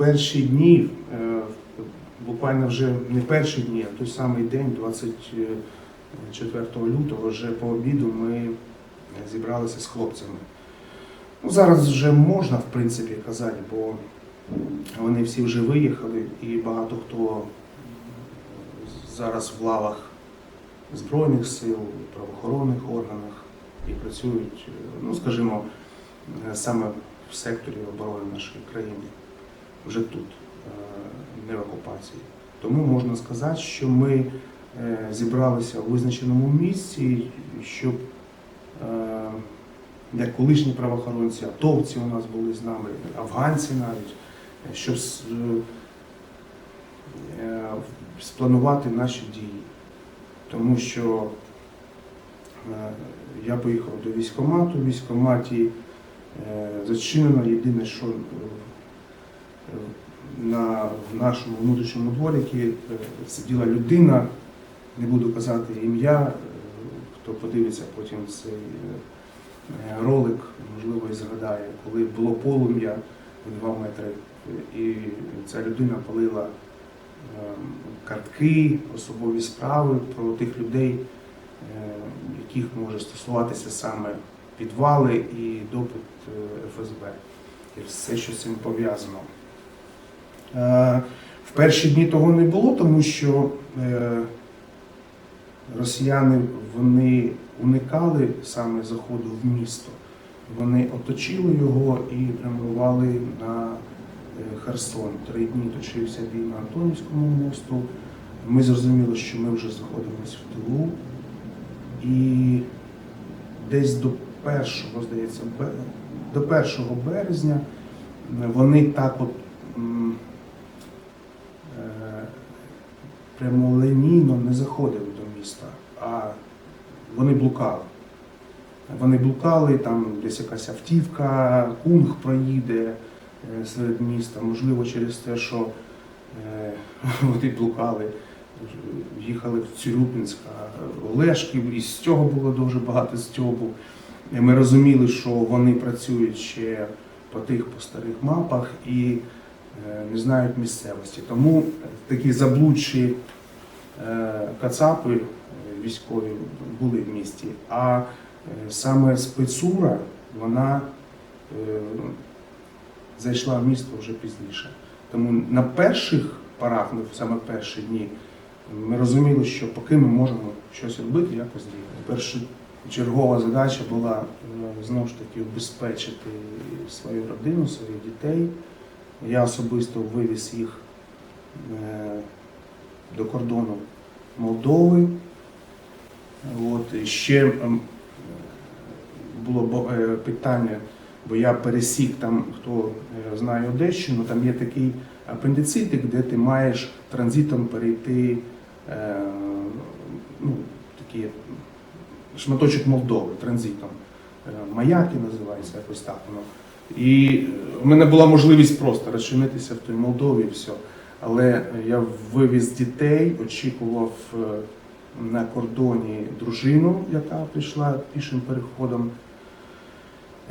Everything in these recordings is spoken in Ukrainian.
перші дні, е, буквально вже не перші дні, а той самий день, 24 лютого, вже по обіду ми зібралися з хлопцями. Ну, зараз вже можна, в принципі, казати, бо вони всі вже виїхали, і багато хто зараз в лавах Збройних сил, правоохоронних органах і працюють, е, ну скажімо, е, саме в секторі оборони нашої країни, вже тут, е, не в окупації. Тому можна сказати, що ми е, зібралися у визначеному місці, щоб е, як колишні правоохоронці, атовці у нас були з нами, афганці навіть, щоб спланувати наші дії. Тому що я поїхав до військкомату, в військкоматі е, зачинено єдине, що на нашому внутрішньому дворику е, сиділа людина, не буду казати ім'я, е, хто подивиться потім цей е, ролик, можливо, і згадає, коли було полум'я в 2 метри, і ця людина палила е, картки, особові справи про тих людей, яких може стосуватися саме підвали і допит ФСБ і все, що з цим пов'язано. Е, В перші дні того не було, тому що е, росіяни вони уникали саме заходу в місто. Вони оточили його і прямували на е, Херсон. Три дні точився бій на Антонівському мосту. Ми зрозуміли, що ми вже знаходимося в тилу. І десь до першого, здається, до 1 березня вони так от м, е, прямолінійно не заходили до міста, а вони блукали. Вони блукали, там десь якась автівка, кунг проїде е, серед міста, можливо, через те, що е, вони блукали, їхали в Цюрюпінськ, а Олешків, і з цього було дуже багато стьобу. Ми розуміли, що вони працюють ще по тих по старих мапах і не знають місцевості. Тому такі заблудші е, кацапи е, військові були в місті. А е, саме спецура, вона е, зайшла в місто вже пізніше. Тому на перших порах, ну, саме перші дні, ми розуміли, що поки ми можемо щось робити, якось діяти. Першочергова задача була е, знову ж таки убезпечити свою родину, своїх дітей. Я особисто вивіз їх е, до кордону Молдови. От, ще було е, питання, бо я пересік там, хто е, знає Одещину, там є такий апендицитик, де ти маєш транзитом перейти ну, такі шматочок Молдови транзитом. Маяки називається якось так. І в мене була можливість просто розчинитися в той Молдові і все. Але я вивіз дітей, очікував е, на кордоні дружину, яка прийшла пішим переходом.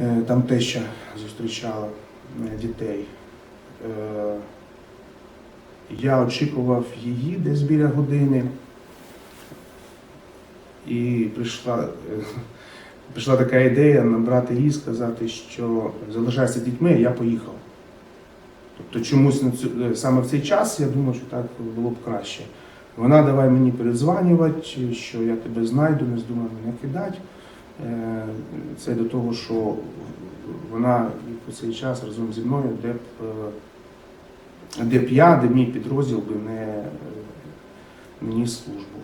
Е, Там теща зустрічала е, дітей. Я очікував її десь біля години. І прийшла, прийшла така ідея набрати її, сказати, що залишайся дітьми, я поїхав. Тобто чомусь е, саме в цей час я думав, що так було б краще. Вона давай мені передзванювати, що я тебе знайду, не здумай мене кидати. Е, Це до того, що вона по цей час разом зі мною, де б, е, де б я, де мій підрозділ би не ніс службу.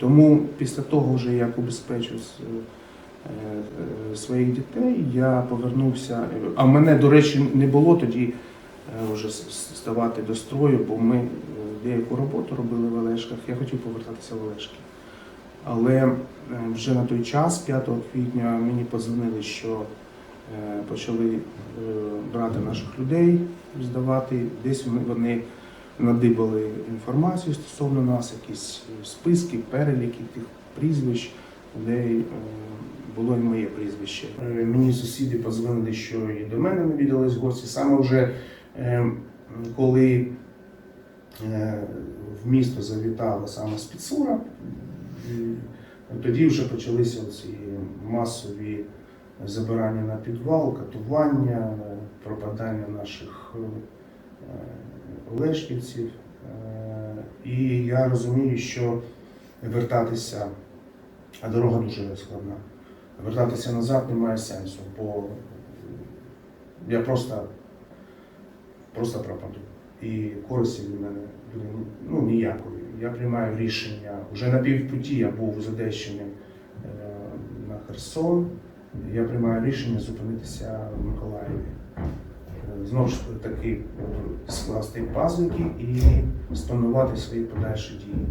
Тому після того, вже як убезпечив е, е, своїх дітей, я повернувся. А мене, до речі, не було тоді е, вже ставати до строю, бо ми деяку роботу робили в Олешках. Я хотів повертатися в Олешки. Але вже на той час, 5 квітня, мені подзвонили, що почали брати наших людей, здавати. Десь вони надибали інформацію стосовно нас, якісь списки, переліки тих прізвищ, де е, було і моє прізвище. Е, Мені сусіди подзвонили, що і до мене навідались гості. Саме вже е, коли е, в місто завітала саме спецура, тоді вже почалися ці масові забирання на підвал, катування, е, пропадання наших лешківців. Е, І я розумію, що вертатися, а дорога дуже складна. Вертатися назад немає сенсу, бо я просто, просто пропаду. І користі від мене буде ну, ніякої. Я приймаю рішення. Вже на півпуті я був з Одещини е, на Херсон. Я приймаю рішення зупинитися в Миколаєві. Знову ж таки скласти пазлики і спланувати свої подальші дії.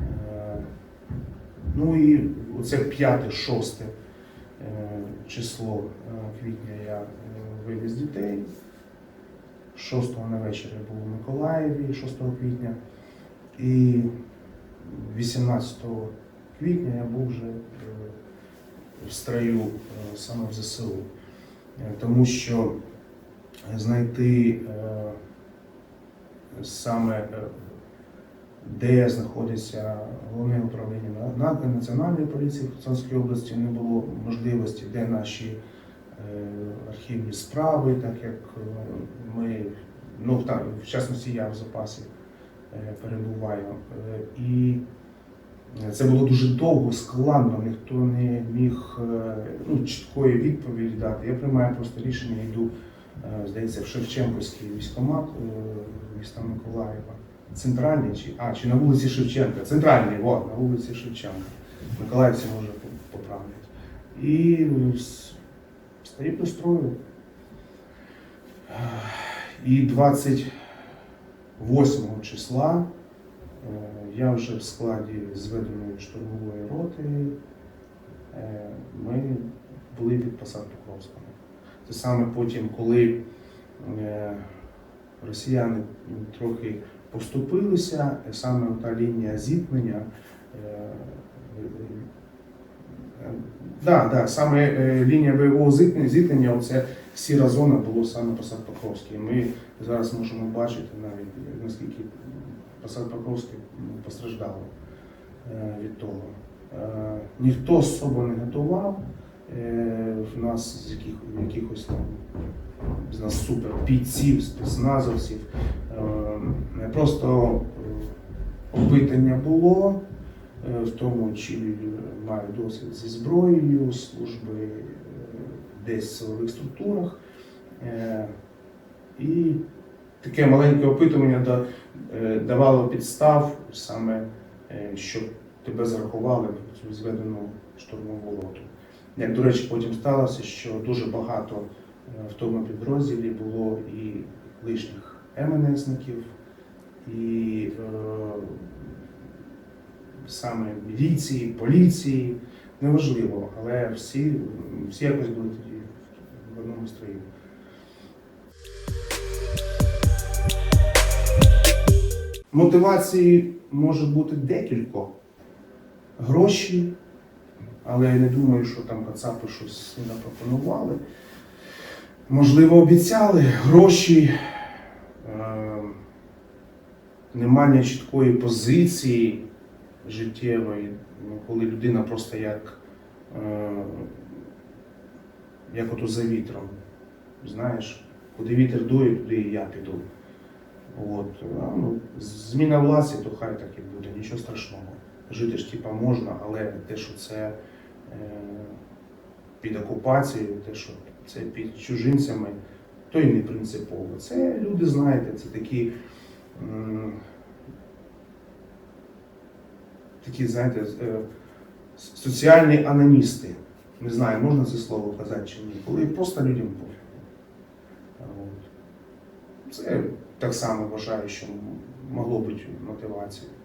Е, Ну і оце п'яте, шосте е, число е, квітня я вивіз дітей. 6-го на вечір я був у Миколаєві, 6 квітня. І 18 квітня я був вже в строю саме в ЗСУ. Тому що знайти е, саме е, де знаходиться головне управління на- на- Національної поліції в Херсонській області, не було можливості, де наші е, архівні справи, так як ми, ну там, в частності я в запасі перебуваю. І це було дуже довго, складно, ніхто не міг ну, чіткої відповіді дати. Я приймаю просто рішення, йду, здається, в Шевченківський військкомат е, міста Миколаєва. Центральний чи а, чи на вулиці Шевченка. Центральний, от, на вулиці Шевченка. Миколаївці може по- поправлять. І с- стою до строю. І 28 числа е, я вже в складі зведеної штурмової роти. е, Ми були під посад Покровському. Це саме потім, коли е, росіяни трохи поступилися, саме та лінія зіткнення. е, е, Да, да, саме лінія бойового зіткнення, оце сіра зона було саме посад Покровський. Ми зараз можемо бачити навіть наскільки посад Покровський м, постраждало від того. Ніхто особо не готував. Е, В нас з яких, якихось там з нас супер бійців, спецназовців. Е, Просто е, опитання було в тому, чи маю досвід зі зброєю, служби десь в силових структурах. І таке маленьке опитування давало підстав саме, щоб тебе зарахували в цю зведену штурмову роту. Як, до речі, потім сталося, що дуже багато е, в тому підрозділі було і лишніх МНСників, і е, саме міліції, поліції, неважливо, але всі, всі якось були тоді в одному строї. Мотивації може бути декілька. Гроші, але я не думаю, що там кацапи щось запропонували. Можливо, обіцяли гроші, е, немає чіткої позиції життєвої, ну, коли людина просто як, е, як ото за вітром. Знаєш, куди вітер дує, туди і я піду. От, а, ну, зміна власті, то хай так і буде, нічого страшного. Жити ж типа можна, але те, що це е, під окупацією, те, що це під чужинцями, то й не принципово. Це люди, знаєте, це такі. Такі, знаєте, е, соціальні аноністи. Не знаю, можна це слово казати чи ні. Коли просто людям пофігу. Це так само вважаю, що могло бути мотивацією.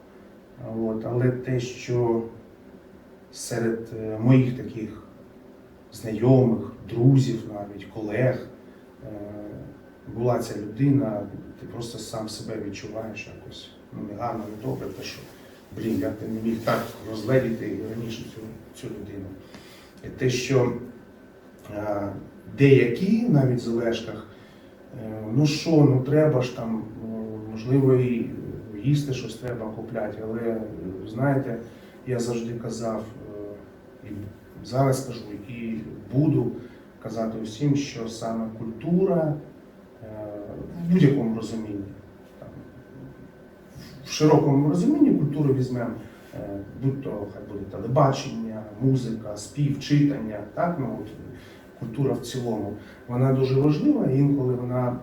От. Але те, що серед е, моїх таких знайомих, друзів, навіть колег е, була ця людина, ти просто сам себе відчуваєш якось ну, негарно, не добре, те, що блін, як ти не міг так розгледіти раніше цю, цю людину. І те, що е, деякі навіть в залежках Ну що, ну треба ж там, можливо, і їсти щось треба купляти, але е, знаєте, я завжди казав, е, і зараз кажу, і буду казати усім, що саме культура е, в будь-якому розумінні, в широкому розумінні культури візьмемо, е, будь-то хай буде телебачення, музика, спів, читання, так, ну, от, культура в цілому, вона дуже важлива, інколи вона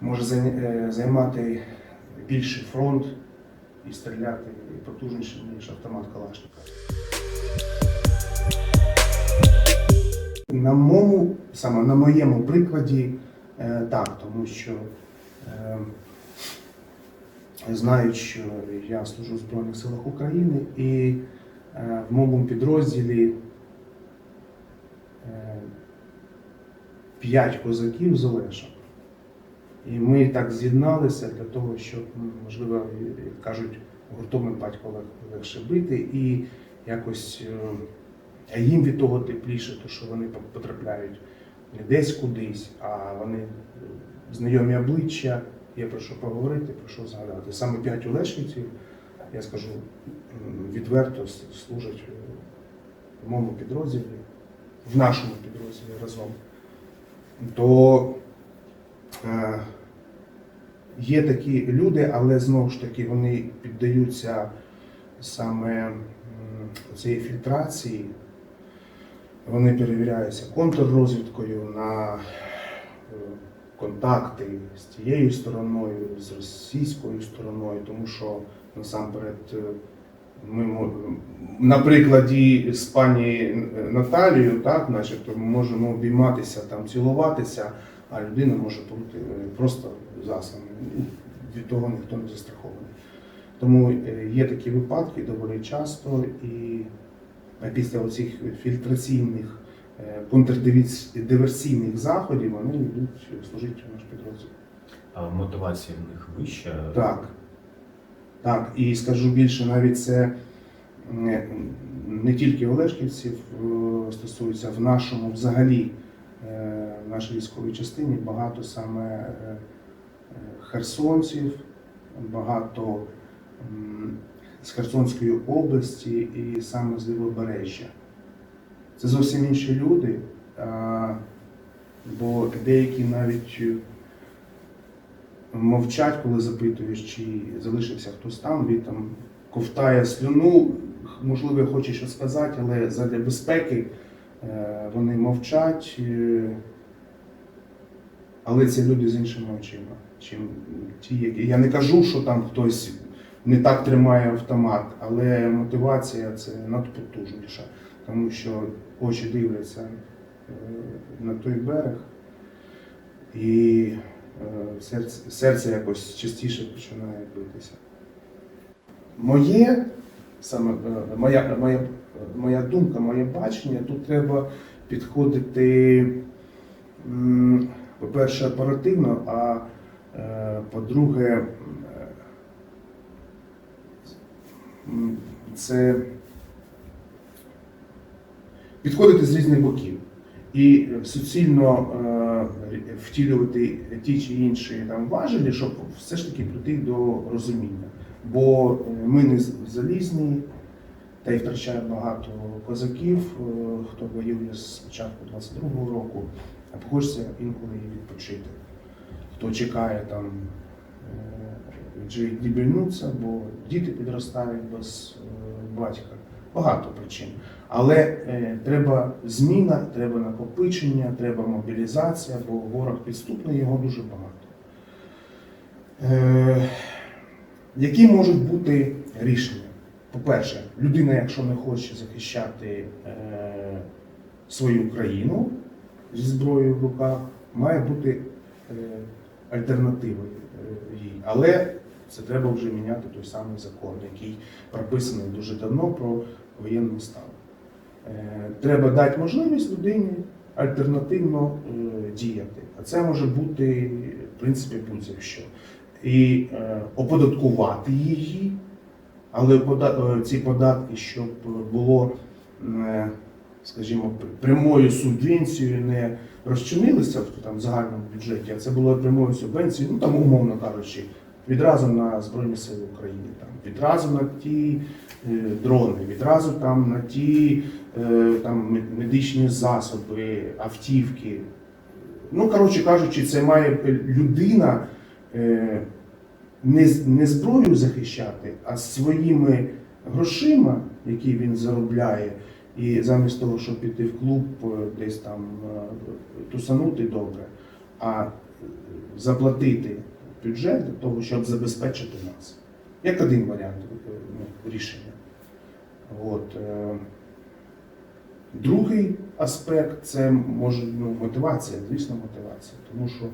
може займати більший фронт і стріляти потужніше, ніж автомат Калашника. На моєму, саме на моєму прикладі, е, так, тому що е, знають, що я служу в Збройних силах України і е, в моєму підрозділі е, п'ять козаків з Олеша. І ми так з'єдналися для того, щоб, ну, можливо, як кажуть, гуртом батько легше бити, і якось е, їм від того тепліше, то що вони потрапляють не десь кудись, а вони е, знайомі обличчя, є про що поговорити, про що згадати. Саме п'ять Олешківців, я скажу відверто, служать е, в моєму підрозділі, в нашому підрозділі разом. То є такі люди, але знову ж таки вони піддаються саме цієї фільтрації. Вони перевіряються контррозвідкою на е, контакти з тією стороною, з російською стороною, тому що насамперед е, ми на прикладі з пані Наталією, так, начебто, ми можемо обійматися, там, цілуватися, а людина може бути е, просто заслана. Від того ніхто не застрахований. Тому е, є такі випадки доволі часто, і е, після оцих фільтраційних контрдиверсійних заходів вони йдуть служити в наш підрозділ. А мотивація в них вища. Так. Так, і скажу більше, навіть це не, тільки Олешківців стосується в нашому взагалі, в нашій військовій частині багато саме е, е, херсонців, багато з Херсонської області і саме з Лівобережжя. Це зовсім інші люди, бо деякі навіть е, мовчать, коли запитуєш, чи залишився хтось там, він там ковтає слюну, можливо, хоче щось сказати, але задля безпеки вони мовчать. Але це люди з іншими очима, чим ті, які. Я не кажу, що там хтось не так тримає автомат, але мотивація це надпотужніша, тому що очі дивляться е, на той берег, і е, серце, серце якось частіше починає битися. Моє, саме е, моя, моя, моя думка, моє бачення, тут треба підходити, по-перше, оперативно, а е, по-друге, м, це підходити з різних боків і суцільно е, втілювати ті чи інші там важелі, щоб все ж таки прийти до розуміння. Бо е, ми не залізні, та й втрачає багато козаків, е, хто воює з початку 22-го року, а хочеться інколи і відпочити. Хто чекає там вже дібільнуться, бо діти підростають без е, батька. Багато причин. Але е, треба зміна, треба накопичення, треба мобілізація, бо ворог підступний, його дуже багато. Е, які можуть бути рішення? По-перше, людина, якщо не хоче захищати е, свою країну зі зброєю в руках, має бути е, альтернативою е, їй. Але це треба вже міняти той самий закон, який прописаний дуже давно про воєнний стан. Е, Треба дати можливість людині альтернативно е, діяти. А це може бути, в принципі, будь-за що. І е, оподаткувати її, але е, ці податки, щоб було, е, скажімо, прямою субвенцією, не розчинилися в там, загальному бюджеті, а це було прямою субвенцією, ну там умовно кажучи, відразу на Збройні Сили України, там, відразу на ті е, дрони, відразу там на ті е, там, медичні засоби, автівки. Ну, коротше кажучи, це має людина е, не, не зброю захищати, а своїми грошима, які він заробляє, і замість того, щоб піти в клуб, е, десь там е, тусанути добре, а е, заплатити бюджет для того, щоб забезпечити нас. Як один варіант ну, рішення. От. Другий аспект це може ну, мотивація, звісно, мотивація. Тому що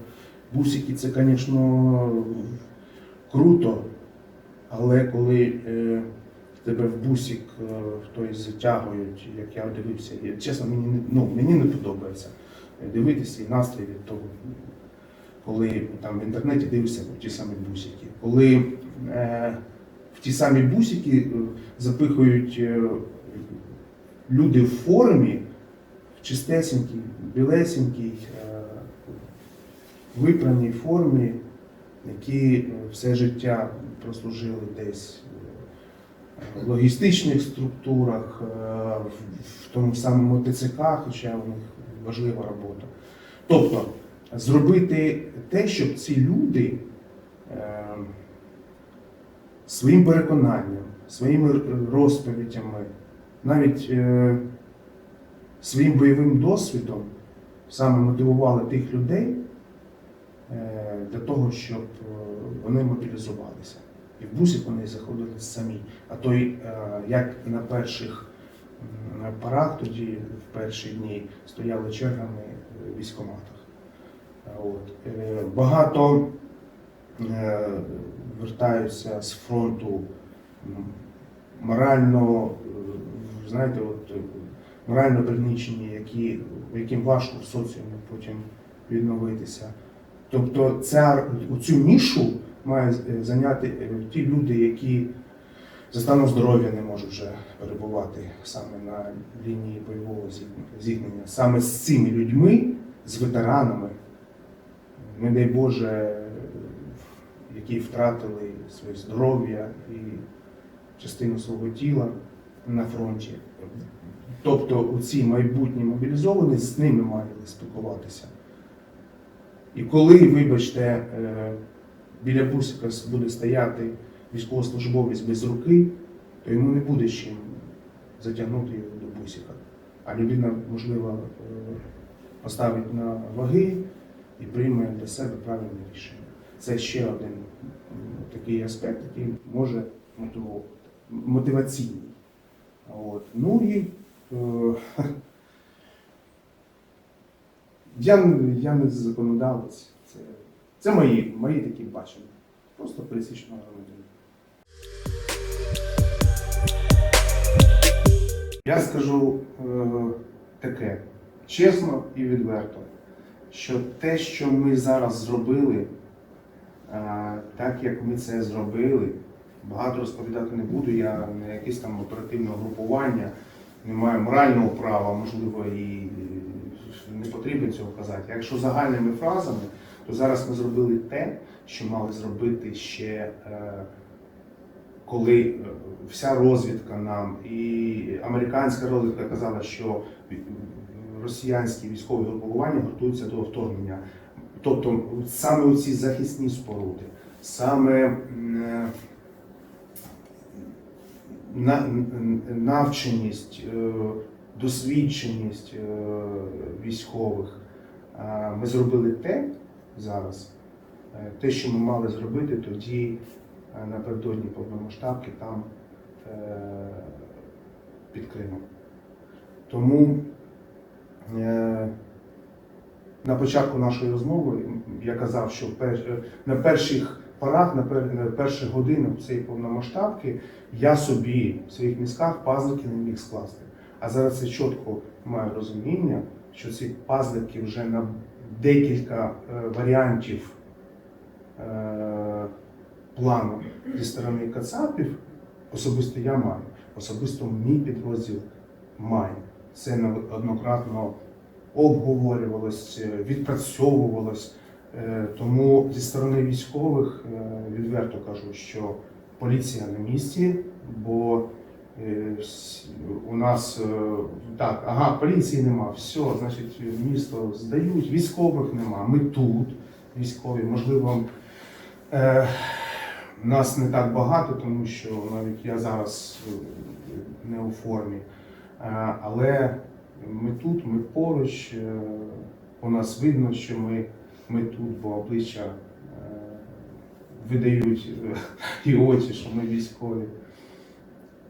бусики це, звісно, круто, але коли е, тебе в бусик е, хтось затягують, як я дивився, і, чесно, мені, ну, мені не подобається дивитися і настрій від того, коли там в інтернеті дивишся в ті самі бусики. Коли е, в ті самі бусики е, запихують е, люди в формі, в чистесенькій, білесенькій, е, випраній формі, які е, все життя прослужили десь е, в логістичних структурах, е, в- тому самому ТЦК, хоча у них важлива робота. Тобто зробити те, щоб ці люди своїм переконанням, своїми розповідями, навіть своїм бойовим досвідом саме мотивували тих людей для того, щоб е, вони мобілізувалися. І в бусик вони заходили самі. А то е, як на перших м, порах тоді, в перші дні, стояли чергами в військкоматах. От. Е, Багато е, вертаються з фронту морально, е, знаєте, от, е, морально пригнічені, які, яким важко в соціумі потім відновитися. Тобто ця, цю нішу мають е, зайняти е, ті люди, які за станом здоров'я не можуть вже перебувати саме на лінії бойового зіткнення-. Саме з цими людьми, з ветеранами, не дай Боже, які втратили своє здоров'я і частину свого тіла на фронті. Тобто ці майбутні мобілізовані з ними мали спілкуватися. І коли, вибачте, е, біля бусика буде стояти військовослужбовець без руки, то йому не буде чим затягнути його до бусика. А людина, можливо, е, поставить на ваги і прийме для себе правильне рішення. Це ще один такий аспект, який може мотивувати, мотиваційний. От. Ну і е, я, я не законодавець. Це, це мої, мої такі бачення. Просто пересічного громадянина. Я скажу е, таке чесно і відверто, що те, що ми зараз зробили, е, так як ми це зробили, багато розповідати не буду. Я не якесь там оперативне групування, не маю морального права, можливо, і не потрібно цього казати. Якщо загальними фразами, то зараз ми зробили те, що мали зробити ще. е, коли е, вся розвідка нам і американська розвідка казала, що росіянські військові групування готуються до вторгнення. Тобто саме ці захисні споруди, саме е, навченість, досвідченість е, військових. Ми зробили те зараз, е, те, що ми мали зробити тоді е, напередодні повномасштабки там під Кримом. Тому на початку нашої розмови я казав, що на перших пер, на перших годинах цієї повномасштабки я собі в своїх мізках пазлики не міг скласти. А зараз я чітко маю розуміння, що ці пазлики вже на декілька е, варіантів е, плану зі сторони Кацапів особисто я маю. Особисто мій підрозділ має. Це неоднократно обговорювалось, е, відпрацьовувалось. Тому зі сторони військових відверто кажу, що поліція на місці, бо у нас е, так, ага, поліції нема, все, значить, місто здають, військових нема. Ми тут, військові, можливо, е, нас не так багато, тому що навіть я зараз е, не у формі. Е, Але ми тут, ми поруч, е, у нас видно, що ми, ми тут, бо обличчя е, видають е, і очі, що ми військові.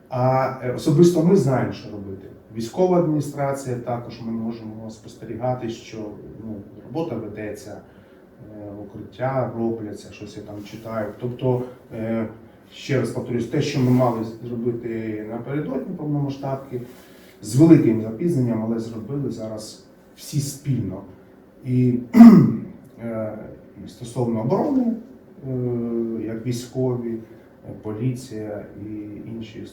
А е, особисто ми знаємо, що робити. Військова адміністрація також ми можемо спостерігати, що ну, робота ведеться, е, укриття робляться, щось я там читаю. Тобто, е, ще раз повторюсь, те, що ми мали зробити напередодні повномасштабки, з великим запізненням, але зробили зараз всі спільно. І стосовно оборони, як військові, поліція і інші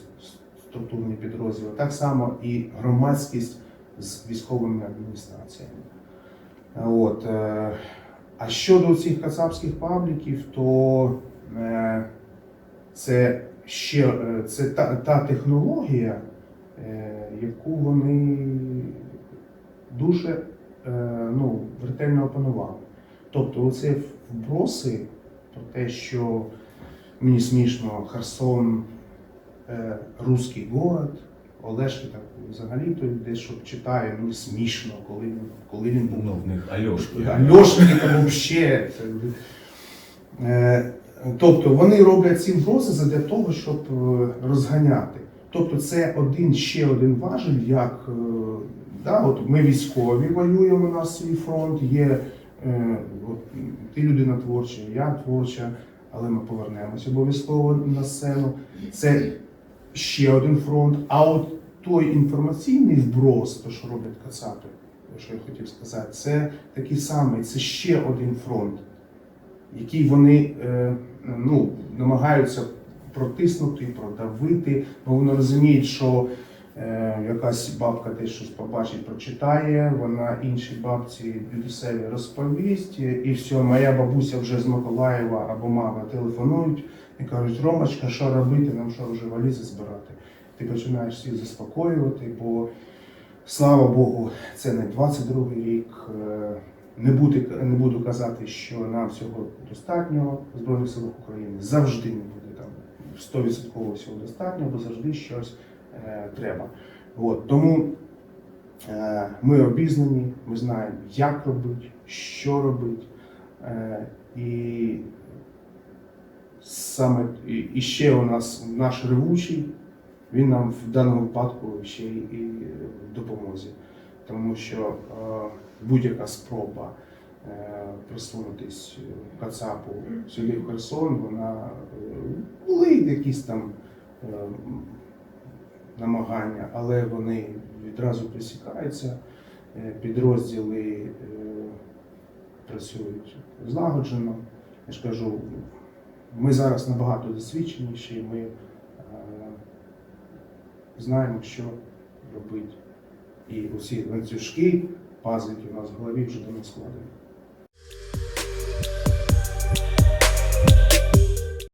структурні підрозділи, так само і громадськість з військовими адміністраціями. От, е, а щодо цих кацапських пабліків, то е, це ще е, це та, та технологія, яку вони дуже ну, ретельно опанували. Тобто, оце вброси про те, що смішно, Херсон, е, русський город, Олешки так взагалі то десь що читає, ну смішно, коли він коли він був Ну, в них Альошки. Альошники там взагалі. Е, Тобто вони роблять ці вброси для того, щоб е, розганяти. Тобто це один ще один важель, як е, да, от ми військові воюємо на свій фронт, є е, от, ти людина творча, я творча, але ми повернемося обов'язково на сцену. Це ще один фронт. А от той інформаційний вброс, то що роблять кацапи, що я хотів сказати, це такий самий, це ще один фронт, який вони е, ну, намагаються протиснути, продавити, бо вони розуміють, що якась бабка десь щось побачить, прочитає, вона іншій бабці дідусеві розповість, і все, моя бабуся вже з Миколаєва або мама телефонують і кажуть, Ромочка, що робити, нам що вже валізи збирати. Ти починаєш всіх заспокоювати, бо слава Богу, це не 22-й рік. е, Не, буде, не буду казати, що нам всього достатньо в Збройних силах України. Завжди не буде там 100% всього достатньо, бо завжди щось е, треба. От, тому е, ми обізнані, ми знаємо, як робити, що робити. Е, і саме і, ще у нас наш ревучий, він нам в даному випадку ще і в допомозі. Тому що е, будь-яка спроба е, присунутись Кацапу сюди в Херсон, вона е, були якісь там е, намагання, але вони відразу присікаються. Е, Підрозділи е, працюють злагоджено. Я ж кажу, ми зараз набагато досвідченіші, ми е, знаємо, що робити. І усі ланцюжки, пазлики у нас в голові вже давно складені.